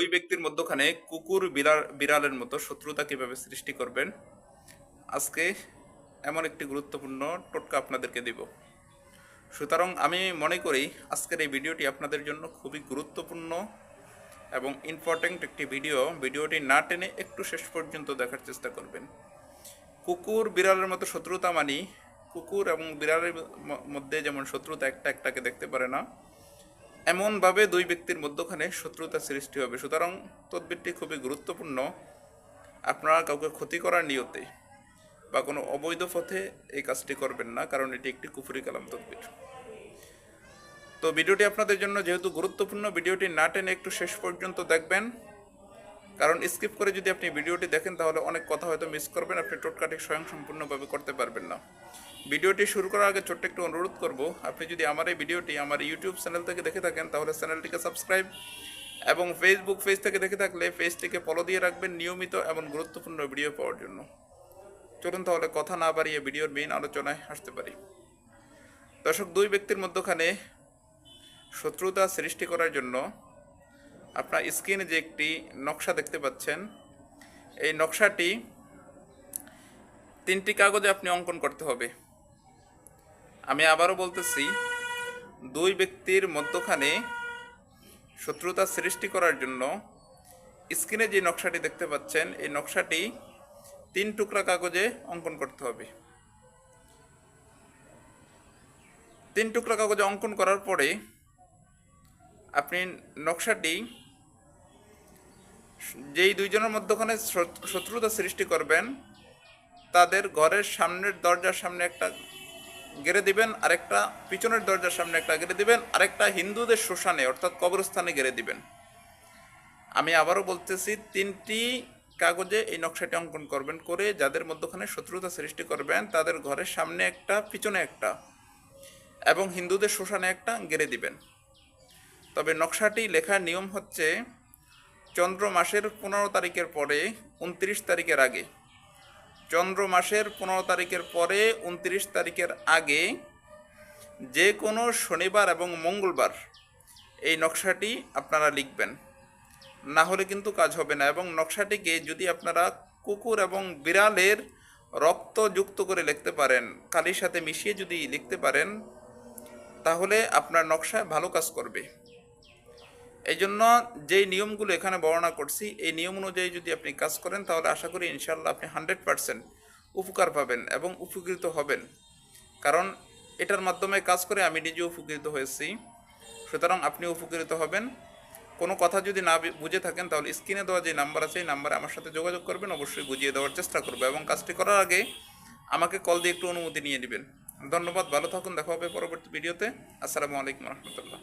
দুই ব্যক্তির মধ্যখানে কুকুর বিড়াল, বিড়ালের মতো শত্রুতা কীভাবে সৃষ্টি করবেন? আজকে এমন একটি গুরুত্বপূর্ণ টোটকা আপনাদেরকে দেব। সুতরাং আমি মনে করি আজকের এই ভিডিওটি আপনাদের জন্য খুবই গুরুত্বপূর্ণ এবং ইম্পর্ট্যান্ট একটি ভিডিও। ভিডিওটি না টেনে একটু শেষ পর্যন্ত দেখার চেষ্টা করবেন। কুকুর, বিড়ালের মতো শত্রুতা মানি কুকুর এবং বিড়ালের মধ্যে যেমন শত্রুতা একটা একটাকে দেখতে পারে না এমনভাবে দুই ব্যক্তির মধ্যখানে শত্রুতা সৃষ্টি হবে। সুতরাং তদবিরটি খুবই গুরুত্বপূর্ণ। আপনারা কাউকে ক্ষতি করার নিয়তে বা কোনো অবৈধ পথে এই কাজটি করবেন না, কারণ এটি একটি কুফুরি কালাম তদবির। তো ভিডিওটি আপনাদের জন্য যেহেতু গুরুত্বপূর্ণ, ভিডিওটি না টেনে একটু শেষ পর্যন্ত দেখবেন। কারণ স্কিপ করে যদি আপনি ভিডিওটি দেখেন, তাহলে অনেক কথা হয়তো মিস করবেন। আপনি টোটকাটি স্বয়ং সম্পূর্ণভাবে করতে পারবেন না। ভিডিওটি শুরু করার আগে ছোট্ট একটু অনুরোধ করব, আপনি যদি আমার এই ভিডিওটি আমার ইউটিউব চ্যানেল থেকে দেখে থাকেন, তাহলে চ্যানেলটিকে সাবস্ক্রাইব এবং ফেসবুক পেজ থেকে দেখে থাকলে পেজটিকে ফলো দিয়ে রাখবেন নিয়মিত এবং গুরুত্বপূর্ণ ভিডিও পাওয়ার জন্য। চলুন তাহলে কথা না বাড়িয়ে ভিডিওর মেইন আলোচনায় আসতে পারি। দর্শক, দুই ব্যক্তির মধ্যখানে শত্রুতা সৃষ্টি করার জন্য আপনার স্ক্রিনে যে একটি নকশা দেখতে পাচ্ছেন, এই নকশাটি তিনটি কাগজে আপনি অঙ্কন করতে হবে। আমি আবারও বলতেছি, দুই ব্যক্তির মধ্যখানে শত্রুতা সৃষ্টি করার জন্য স্ক্রিনে যে নকশাটি দেখতে পাচ্ছেন, এই নকশাটি তিন টুকরা কাগজে অঙ্কন করতে হবে। তিন টুকরা কাগজে অঙ্কন করার পরে আপনি নকশাটি যেই দুইজনের মধ্যখানে শত্রুতা সৃষ্টি করবেন, তাদের ঘরের সামনের দরজার সামনে একটা গেড়ে দিবেন, আরেকটা পিছনের দরজার সামনে একটা গেড়ে দিবেন, আরেকটা হিন্দুদের শ্মশানে অর্থাৎ কবরস্থানে গেড়ে দিবেন। আমি আবারও বলতেছি, তিনটি কাগজে এই নকশাটি অঙ্কন করবেন করে যাদের মধ্যখানে শত্রুতা সৃষ্টি করবেন, তাদের ঘরের সামনে একটা, পিছনে একটা এবং হিন্দুদের শ্মশানে একটা গেড়ে দিবেন। তবে নকশাটি লেখার নিয়ম হচ্ছে চন্দ্র মাসের পনেরো তারিখের পরে উনত্রিশ তারিখের আগে। চন্দ্র মাসের পনেরো তারিখের পরে উনত্রিশ তারিখের আগে যে কোনো শনিবার এবং মঙ্গলবার এই নকশাটি আপনারা লিখবেন। না হলে কিন্তু কাজ হবে না এবং নকশাটিকে যদি আপনারা কুকুর এবং বিড়ালের রক্ত যুক্ত করে লিখতে পারেন, কালির সাথে মিশিয়ে যদি লিখতে পারেন তাহলে আপনার নকশায় ভালো কাজ করবে। এই জন্য যেই নিয়মগুলো এখানে বর্ণনা করছি, এই নিয়ম অনুযায়ী যদি আপনি কাজ করেন, তাহলে আশা করি ইনশাল্লাহ আপনি হান্ড্রেড পারসেন্ট উপকার পাবেন এবং উপকৃত হবেন। কারণ এটার মাধ্যমে কাজ করে আমি নিজে উপকৃত হয়েছি। সুতরাং আপনি উপকৃত হবেন। কোনো কথা যদি না বুঝে থাকেন, তাহলে স্ক্রিনে দেওয়া যে নাম্বার আছে, এই নাম্বারে আমার সাথে যোগাযোগ করবেন। অবশ্যই বুঝিয়ে দেওয়ার চেষ্টা করব এবং কাজটি করার আগে আমাকে কল দিয়ে একটু অনুমতি নিয়ে নেবেন। ধন্যবাদ ভালো থাকুন দেখা হবে পরবর্তী ভিডিওতে। আসসালামু আলাইকুম রহমতুল্লাহ।